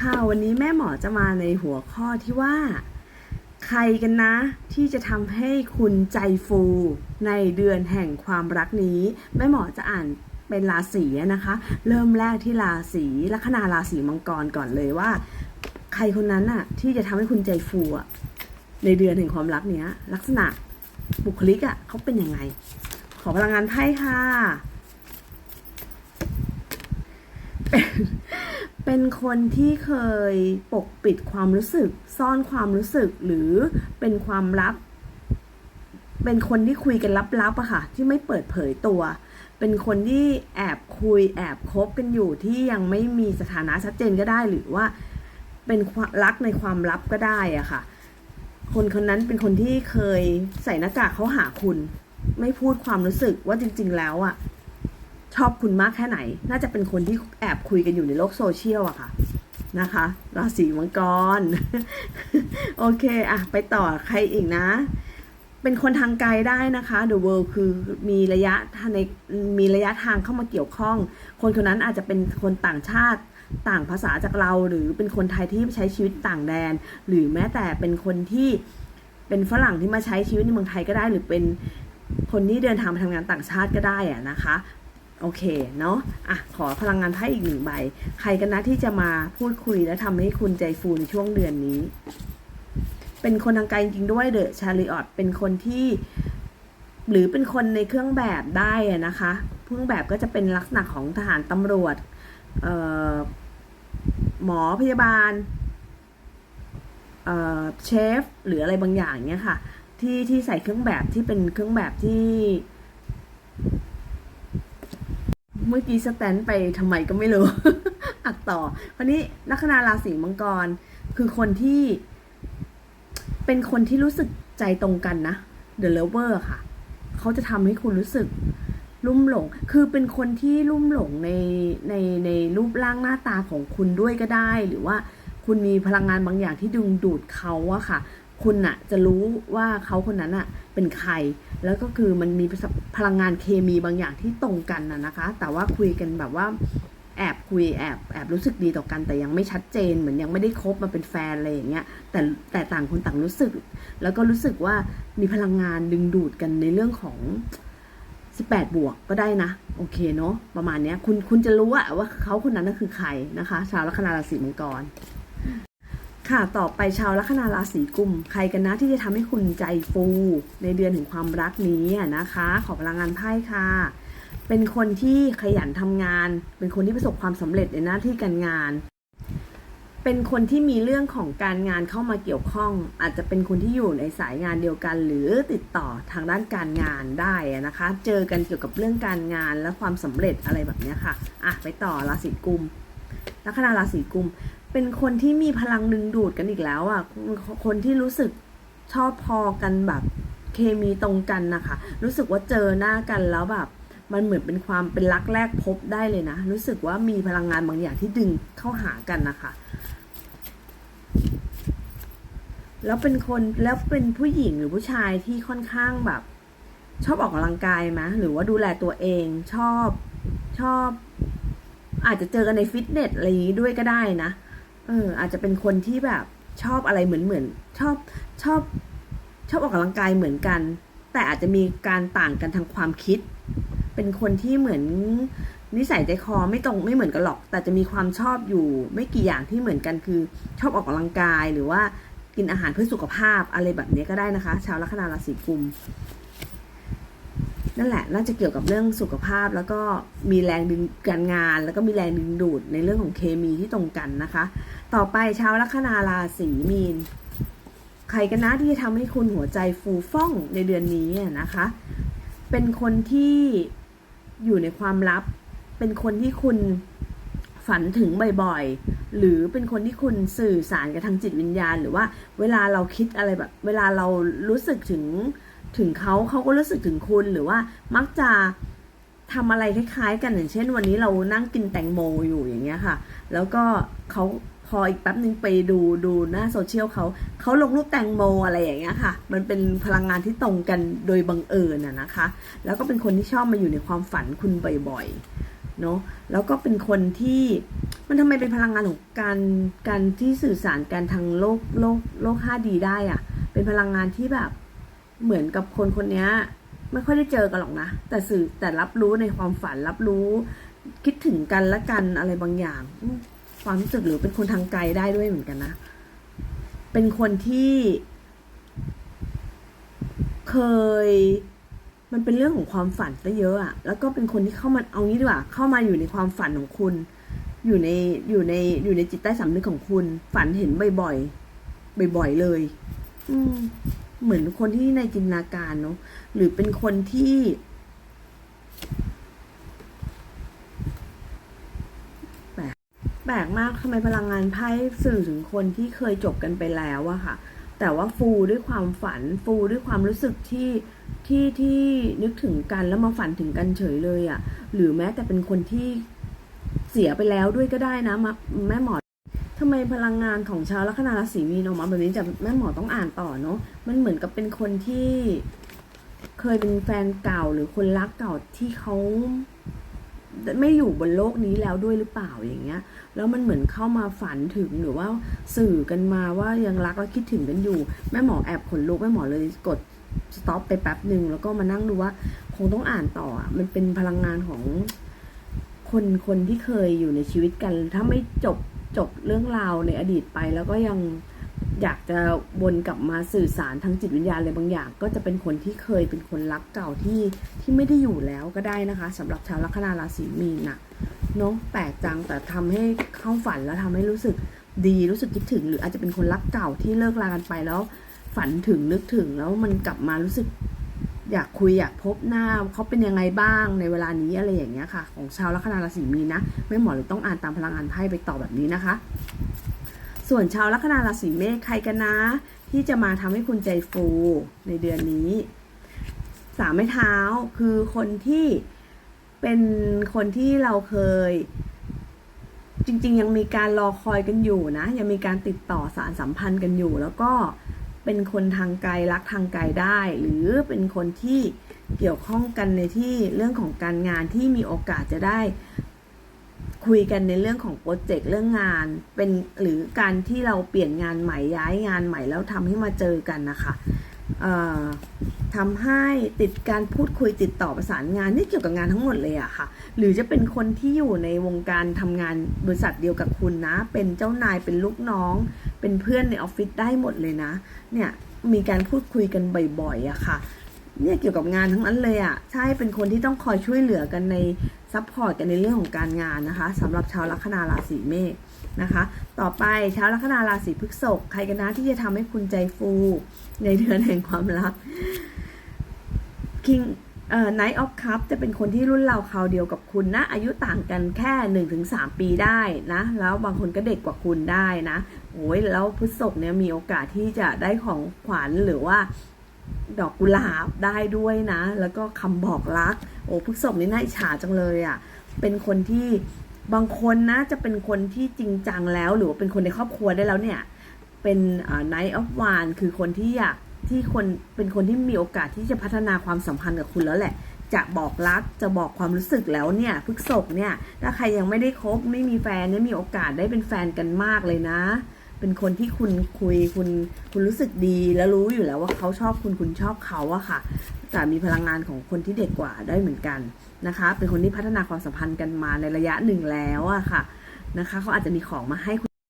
ค่ะวันนี้แม่หมอจะมาในหัวข้อที่ว่า ใครกันนะ ที่จะทำให้คุณใจฟูในเดือนแห่งความรักนี้ แม่หมอจะอ่านเป็นราศีนะคะ เริ่มแรกที่ราศีลัคนาราศีมังกรก่อนเลยว่า ใครคนนั้นน่ะที่จะทำให้คุณใจฟูอะในเดือนแห่งความรักเนี้ย ลักษณะบุคลิกอะเขาเป็นยังไง ขอพลังงานไพ่ค่ะ เป็นคนที่เคยปกปิดความรู้สึก ซ่อนความรู้สึกหรือเป็นความลับ เป็นคนที่คุยกันลับๆอะค่ะ ที่ไม่เปิดเผยตัว เป็นคนที่แอบคุยแอบคบกันอยู่ที่ยังไม่มีสถานะชัดเจนก็ได้หรือว่า เป็นรักในความลับก็ได้อะค่ะ คนคนนั้นเป็นคนที่เคยใส่หน้ากากเขาหาคุณ ไม่พูดความรู้สึกว่าจริง ๆ แล้วอะ ชอบคุณมากแค่ไหน น่าจะเป็นคนที่แอบคุยกันอยู่ในโลกโซเชียลอะค่ะนะคะราศีมังกร โอเคอะไปต่อใครอีกนะ เป็นคนทางไกลได้นะคะ The World คือมีระยะในมีระยะทางเข้ามาเกี่ยวข้อง คนคนนั้นอาจจะเป็นคนต่างชาติต่างภาษาจากเรา หรือเป็นคนไทยที่ใช้ชีวิตต่างแดน หรือแม้แต่เป็นคนที่เป็นฝรั่งที่มาใช้ชีวิตในเมืองไทยก็ได้ หรือเป็นคนที่เดินทางไปทำงานต่างชาติก็ได้อะนะคะ โอเคเนาะอะขอพลังงานไพ่อีกหนึ่งใบ ใครกันนะที่จะมาพูดคุยและทำให้คุณใจฟูในช่วงเดือนนี้ เป็นคนทางไกลจริงด้วยเดอะชาริออตเป็นคนที่ หรือเป็นคนในเครื่องแบบได้นะคะเครื่องแบบก็จะเป็นลักษณะของทหารตำรวจเอ่อหมอพยาบาลเอ่อเชฟหรืออะไรบางอย่างเนี้ยค่ะ ที่ที่ใส่เครื่องแบบที่เป็นเครื่องแบบที่ เมื่อกี้สแตนไปทำไมก็ไม่รู้ อักต่อคราวนี้ลัคนาราศีมังกร คือคนที่ เป็นคนที่รู้สึกใจตรงกันนะ The Lover ค่ะ เขาจะทำให้คุณรู้สึกลุ่มหลง คือเป็นคนที่ลุ่มหลงในในในรูปร่างหน้าตาของคุณด้วยก็ได้ หรือว่าคุณมีพลังงานบางอย่างที่ดึงดูดเขาอะค่ะ คุณอะจะรู้ว่าเขาคนนั้นอะเป็นใคร แล้วก็คือมันมีพลังงานเคมีบางอย่างที่ตรงกันนะนะคะ แต่ว่าคุยกันแบบว่าแอบคุยแอบแอบรู้สึกดีต่อกันแต่ยังไม่ชัดเจนเหมือนยังไม่ได้คบมาเป็นแฟนอะไรอย่างเงี้ยแต่แต่ต่างคนต่างรู้สึก แล้วก็รู้สึกว่ามีพลังงานดึงดูดกันในเรื่องของ 18 บวกก็ได้นะ โอเคเนาะประมาณเนี้ยคุณคุณจะรู้อะว่าเขาคนนั้นน่ะคือใครนะคะ ชาวลัคนาราศีมังกร ค่ะ ต่อไปชาวลัคนาราศีกุม ใครกันนะที่จะทำให้คุณใจฟูในเดือนถึงความรักนี้นะคะ ขอพลังงานไพ่ค่ะ เป็นคนที่ขยันทำงาน เป็นคนที่ประสบความสำเร็จในหน้าที่การงาน เป็นคนที่มีเรื่องของการงานเข้ามาเกี่ยวข้อง อาจจะเป็นคนที่อยู่ในสายงานเดียวกัน หรือติดต่อทางด้านการงานได้นะคะ เจอกันเกี่ยวกับเรื่องการงานและความสำเร็จอะไรแบบนี้ค่ะ อะไปต่อราศีกุมลัคนาราศีกุม เป็นคนที่มีพลังดึงดูดกันอีกแล้วอะ คนที่รู้สึกชอบพอกันแบบเคมีตรงกันนะคะ รู้สึกว่าเจอหน้ากันแล้วแบบ มันเหมือนเป็นความเป็นรักแรกพบได้เลยนะ รู้สึกว่ามีพลังงานบางอย่างที่ดึงเข้าหากันนะคะแล้วเป็นคนแล้วเป็นผู้หญิงหรือผู้ชายที่ค่อนข้างแบบ ชอบออกกำลังกายไหมหรือว่าดูแลตัวเองชอบชอบ อาจจะเจอกันในฟิตเนสอะไรอย่างนี้ด้วยก็ได้นะ เอออาจจะเป็นคนที่แบบชอบอะไรเหมือนเหมือนชอบชอบชอบออกกำลังกายเหมือนกัน แต่อาจจะมีการต่างกันทางความคิด เป็นคนที่เหมือนนิสัยใจคอไม่ตรงไม่เหมือนกันหรอก แต่จะมีความชอบอยู่ไม่กี่อย่างที่เหมือนกันคือ ชอบออกกำลังกายหรือว่ากินอาหารเพื่อสุขภาพอะไรแบบนี้ก็ได้นะคะ ชาวลัคนาราศีกุมนั่นแหละน่าจะเกี่ยวกับเรื่องสุขภาพแล้วก็มีแรงดึงการงาน แล้วก็มีแรงดึงดูดในเรื่องของเคมีที่ตรงกันนะคะ ต่อไปชาวลัคนาราศีมีน ใครกันนะที่ทำให้คุณหัวใจฟูฟ่องในเดือนนี้นะคะ เป็นคนที่อยู่ในความลับ เป็นคนที่คุณฝันถึงบ่อยๆ หรือเป็นคนที่คุณสื่อสารกับทางจิตวิญญาณ หรือว่าเวลาเราคิดอะไรแบบ เวลาเรารู้สึกถึงถึงเขาเขาก็รู้สึกถึงคุณหรือว่ามักจะทำอะไรคล้ายๆ กันอย่างเช่น วันนี้เรานั่งกินแตงโมอยู่อย่างเงี้ยค่ะ แล้วก็เขา พออีกแป๊บนึงไปดูดูหน้าโซเชียลเขาเขาลงรูปแตงโมอะไรอย่างเงี้ยค่ะ มันเป็นพลังงานที่ตรงกันโดยบังเอิญอะนะคะ แล้วก็เป็นคนที่ชอบมาอยู่ในความฝันคุณบ่อยๆเนาะแล้วก็เป็นคนที่มันทำไมเป็นพลังงานของการการที่สื่อสารกันทางโลกโลกโลก 5D ได้อะเป็นพลังงานที่แบบเหมือนกับคนคนนี้ไม่ค่อยได้เจอกันหรอกนะ แต่สื่อแต่รับรู้ในความฝันรับรู้ คิดถึงกันและกันอะไรบางอย่าง ความรู้สึกหรือเป็นคนทางไกลได้ด้วยเหมือนกันนะ เป็นคนที่ เคย มันเป็นเรื่องของความฝันซะเยอะอะแล้วก็เป็นคนที่เข้ามาเอางี้ดีกว่า เข้ามาอยู่ในความฝันของคุณ อยู่ในอยู่ในอยู่ในจิตใต้สำนึกของคุณ ฝันเห็นบ่อยๆบ่อยๆเลย อืมเหมือนคนที่ในจินตนาการเนาะหรือเป็นคนที่ แปลก แปลกมากทำไมพลังงานไพ่สื่อถึงคนที่เคยจบกันไปแล้วอะค่ะ แต่ว่าฟูด้วยความฝันฟูด้วยความรู้สึกที่ที่ที่นึกถึงกันแล้วมาฝันถึงกันเฉยเลยอะหรือแม้แต่เป็นคนที่เสียไปแล้วด้วยก็ได้นะมาแม่หมอทำไมพลังงานของชาวลัคนาราศีมีนออกมาแบบนี้จะแม่หมอต้องอ่านต่อเนาะมันเหมือนกับเป็นคนที่เคยเป็นแฟนเก่าหรือคนรักเก่าที่เขา ไม่อยู่บนโลกนี้แล้วด้วยหรือเปล่าอย่างเงี้ย แล้วมันเหมือนเข้ามาฝันถึงหรือว่าสื่อกันมาว่ายังรักและคิดถึงกันอยู่ แม่หมอแอบขนลุกแม่หมอเลยกดสต็อปไปแป๊บหนึ่งแล้วก็มานั่งดูว่า คงต้องอ่านต่ออะมันเป็นพลังงานของคนคนที่เคยอยู่ในชีวิตกัน ถ้าไม่จบจบเรื่องราวในอดีตไปแล้วก็ยัง อยากจะวนกลับมาสื่อสารทางจิตวิญญาณอะไรบางอย่าง ก็จะเป็นคนที่เคยเป็นคนรักเก่าที่ที่ไม่ได้อยู่แล้วก็ได้นะคะสำหรับชาวลัคนาราศีมีนน่ะเนาะแปลกจังแต่ทำให้เข้าฝันแล้วทำให้รู้สึกดีรู้สึกคิดถึง หรืออาจจะเป็นคนรักเก่าที่เลิกลากันไปแล้ว ฝันถึงนึกถึงแล้วมันกลับมารู้สึก อยากคุยอยากพบหน้าเขาเป็นยังไงบ้างในเวลานี้อะไรอย่างเงี้ยค่ะ ของชาวลัคนาราศีมีนนะไม่หมอเลยต้องอ่านตามพลังงานไพ่ไปต่อแบบนี้นะคะ ส่วนชาวลัคนาราศีเมษใครกันนะ ที่จะมาทำให้คุณใจฟูในเดือนนี้ สามไม้เท้าคือคนที่เป็นคนที่เราเคย จริง ๆ ยังมีการรอคอยกันอยู่นะ ยังมีการติดต่อสารสัมพันธ์กันอยู่ แล้วก็เป็นคนทางไกลรักทางไกลได้ หรือเป็นคนที่เกี่ยวข้องกันในที่เรื่องของการงานที่มีโอกาสจะได้ คุยกันในเรื่องของโปรเจกต์เรื่องงาน เป็นหรือการที่เราเปลี่ยนงานใหม่ย้ายงานใหม่แล้วทำให้มาเจอกันนะคะทำให้ติดการพูดคุยติดต่อประสานงานนี่เกี่ยวกับงานทั้งหมดเลยอะค่ะ หรือจะเป็นคนที่อยู่ในวงการทำงานบริษัทเดียวกับคุณนะ เป็นเจ้านายเป็นลูกน้อง เป็นเพื่อนในออฟฟิศได้หมดเลยนะ เนี่ยมีการพูดคุยกันบ่อยๆอะค่ะ เนี่ยเกี่ยวกับงานทั้งนั้นเลยอะใช่เป็นคนที่ต้องคอยช่วยเหลือกันในซัพพอร์ตกันในเรื่องของการงานนะคะสำหรับชาวลัคนาราศีเมษนะคะ ต่อไปชาวลัคนาราศีพฤษภใครกันนะที่จะทำให้คุณใจฟูในเดือนแห่งความรัก King เอ่อ Night of Cup จะเป็นคนที่รุ่นเราวคราวเดียวกับคุณนะ อายุต่างกันแค่ 1-3 ปีได้นะ แล้วบางคนก็เด็กกว่าคุณได้นะโอ้ยแล้วพฤษภเนี่ยมีโอกาสที่จะได้ของขวัญหรือว่า ดอกกุหลาบได้ด้วยนะ แล้วก็คำบอกรัก โอ้พฤษภนี่น่าอิจฉาจังเลยอะ่ะ เป็นคนที่บางคนนะจะเป็นคนที่จริงจังแล้ว หรือว่าเป็นคนในครอบครัวได้แล้วเนี่ย เป็นอ่า Night of One คือคนที่อยากที่คนเป็นคนที่มีโอกาสที่จะพัฒนาความสัมพันธ์กับคุณแล้วแหละ จะบอกรักจะบอกความรู้สึกแล้วเนี่ยพฤกษกเนี่ย ถ้าใครยังไม่ได้คบไม่มีแฟนเนี่ยมีโอกาสได้เป็นแฟนกันมากเลยนะ เป็นคนที่คุณคุยคุณคุณรู้สึกดี แล้วรู้อยู่แล้วว่าเขาชอบคุณคุณชอบเขาอะค่ะแต่มีพลังงานของคนที่เด็กกว่าได้เหมือนกันนะคะ เป็นคนที่พัฒนาความสัมพันธ์กันมาในระยะหนึ่งแล้วอะค่ะนะคะเขาอาจจะมีของมาให้คุณ